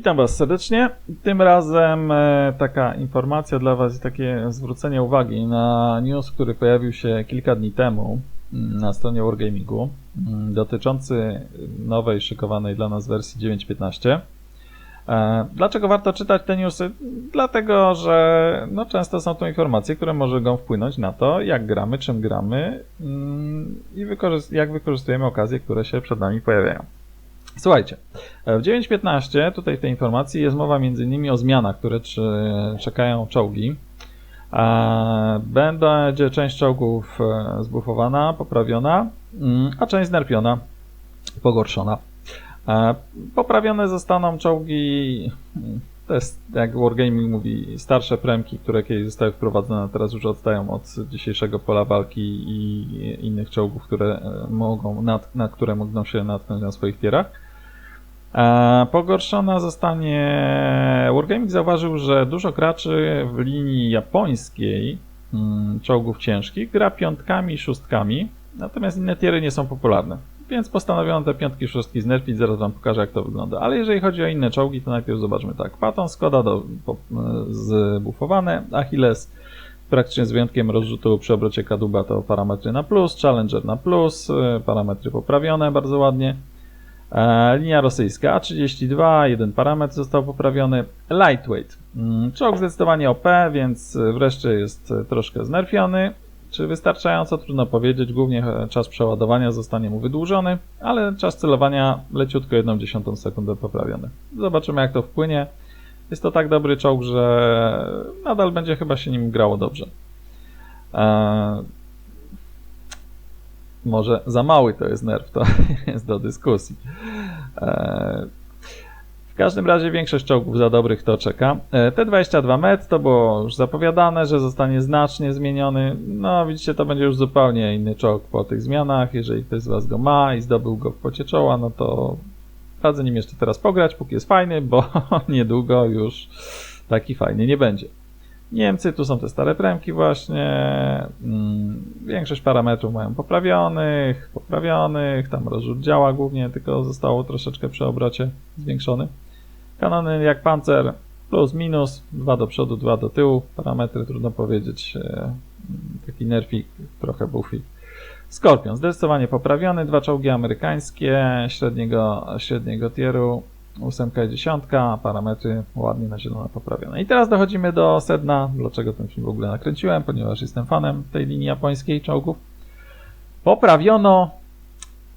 Witam Was serdecznie. Tym razem e, taka informacja dla Was i takie zwrócenie uwagi na news, który pojawił się kilka dni temu mm, na stronie Wargamingu mm, dotyczący nowej szykowanej dla nas wersji 9.15. E, Dlaczego warto czytać te newsy? Dlatego, że no, często są to informacje, które mogą wpłynąć na to, jak gramy, czym gramy mm, i wykorzy- jak wykorzystujemy okazje, które się przed nami pojawiają. Słuchajcie, e, w 9.15 tutaj w tej informacji jest mowa m.in. o zmianach, które czekają czołgi. E, Będzie część czołgów e, zbufowana, poprawiona, mm, a część znerfiona, pogorszona. Poprawione zostaną czołgi, mm, to jest jak Wargaming mówi, starsze premki, które kiedyś zostały wprowadzone, teraz już odstają od dzisiejszego pola walki i innych czołgów, które e, mogą, nad, na które mogą się natknąć na swoich tierach. E, Pogorszona zostanie. Wargaming zauważył, że dużo graczy w linii japońskiej mm, czołgów ciężkich gra piątkami i szóstkami, natomiast inne tiery nie są popularne. Więc postanowiono te piątki szóstki znerfić, zaraz wam pokażę jak to wygląda. Ale jeżeli chodzi o inne czołgi, to najpierw zobaczmy tak. Patton, Skoda do, po, Achilles praktycznie z wyjątkiem rozrzutu przy obrocie kadłuba to parametry na plus, Challenger na plus, y, parametry poprawione bardzo ładnie. E, linia rosyjska A32, jeden parametr został poprawiony. Lightweight. Mm, Czołg zdecydowanie OP, więc wreszcie jest e, troszkę znerfiony. Czy wystarczająco? Trudno powiedzieć. Głównie e, czas przeładowania zostanie mu wydłużony, ale czas celowania leciutko 1 dziesiątą sekundę poprawiony. Zobaczymy jak to wpłynie. Jest to tak dobry czołg, że nadal będzie chyba się nim grało dobrze. E, może za mały to jest nerw, to jest do dyskusji. E, W każdym razie większość czołgów za dobrych to czeka. E, T-22 MET to było już zapowiadane, że zostanie znacznie zmieniony. No widzicie, to będzie już zupełnie inny czołg po tych zmianach. Jeżeli ktoś z Was go ma i zdobył go w pocie czoła, no to radzę nim jeszcze teraz pograć, póki jest fajny, bo niedługo już taki fajny nie będzie. Niemcy, tu są te stare premki właśnie. Mm, Większość parametrów mają poprawionych, poprawionych. Tam rozrzut działa głównie, tylko zostało troszeczkę przy obrocie zwiększony. Kanony jak pancer, plus, minus, dwa do przodu, dwa do tyłu. Parametry trudno powiedzieć. e, Taki nerfik, trochę buffy. Skorpion, zdecydowanie poprawiony. Dwa czołgi amerykańskie, średniego, średniego tieru. Ósemka i dziesiątka, parametry ładnie na zielono poprawione. I teraz dochodzimy do sedna, dlaczego ten film w ogóle nakręciłem, ponieważ jestem fanem tej linii japońskiej czołgów. Poprawiono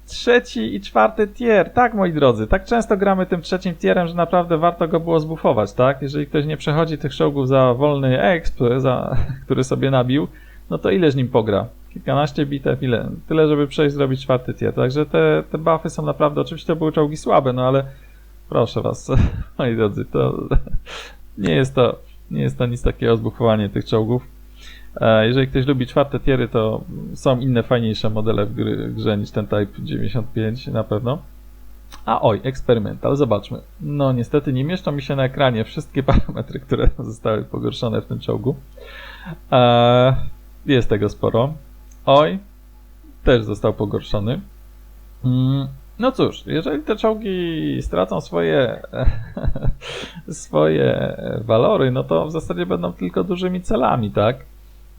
trzeci i czwarty tier. Tak, moi drodzy, tak często gramy tym trzecim tierem, że naprawdę warto go było zbufować, tak? Jeżeli ktoś nie przechodzi tych czołgów za wolny exp, za, który sobie nabił, no to ile z nim pogra? Kilkanaście bitew, ile? Tyle, żeby przejść, zrobić czwarty tier. Także te, te buffy są naprawdę, oczywiście to były czołgi słabe, no ale Proszę was, moi drodzy, to nie jest to, nie jest to nic takiego zbuchowanie tych czołgów. E, Jeżeli ktoś lubi czwarte tiery, to są inne, fajniejsze modele w gry, grze niż ten Type 95 na pewno. A oj, Experimental, zobaczmy. No niestety nie mieszczą mi się na ekranie wszystkie parametry, które zostały pogorszone w tym czołgu. E, Jest tego sporo. Oj, też został pogorszony. Mm, no cóż, jeżeli te czołgi stracą swoje, swoje walory, no to w zasadzie będą tylko dużymi celami, tak?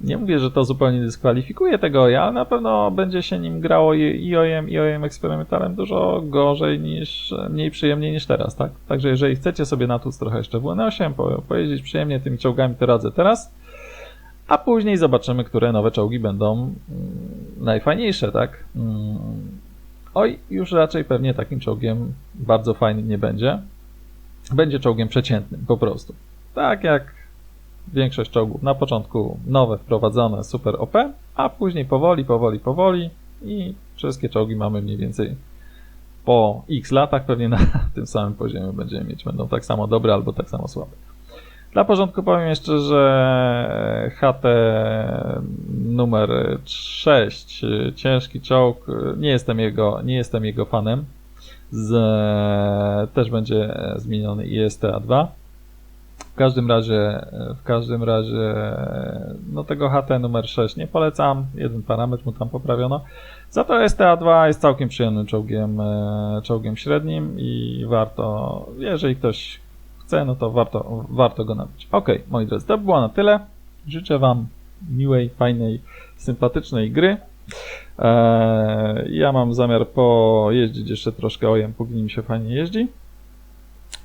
Nie mówię, że to zupełnie dyskwalifikuje tego OJA, ale na pewno będzie się nim grało i OJM, i OJM eksperymentalem dużo gorzej niż, mniej przyjemnie niż teraz, tak? Także jeżeli chcecie sobie natłuc trochę jeszcze w WN8, po, pojeździć przyjemnie tymi czołgami, to radzę teraz. A później zobaczymy, które nowe czołgi będą mm, najfajniejsze, tak? Oj, już raczej pewnie takim czołgiem bardzo fajnym nie będzie. Będzie czołgiem przeciętnym, po prostu. Tak jak większość czołgów. Na początku nowe, wprowadzone, super OP, a później powoli, powoli, powoli i wszystkie czołgi mamy mniej więcej po x latach pewnie na tym samym poziomie będziemy mieć. Będą tak samo dobre albo tak samo słabe. Dla porządku powiem jeszcze, że HT numer 6, ciężki czołg, nie jestem jego, nie jestem jego fanem. Z, też będzie zmieniony ISTA-2. W każdym razie, w każdym razie, no tego HT numer 6 nie polecam. Jeden parametr mu tam poprawiono. Za to STA2 jest całkiem przyjemnym czołgiem, e, czołgiem średnim i warto, jeżeli ktoś chce, no to warto, warto go nabyć. Ok, moi drodzy, to by było na tyle. Życzę Wam miłej, fajnej, sympatycznej gry. Eee, ja mam zamiar pojeździć jeszcze troszkę ojem, póki mi się fajnie jeździ.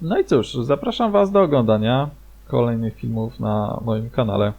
No i cóż, zapraszam Was do oglądania kolejnych filmów na moim kanale.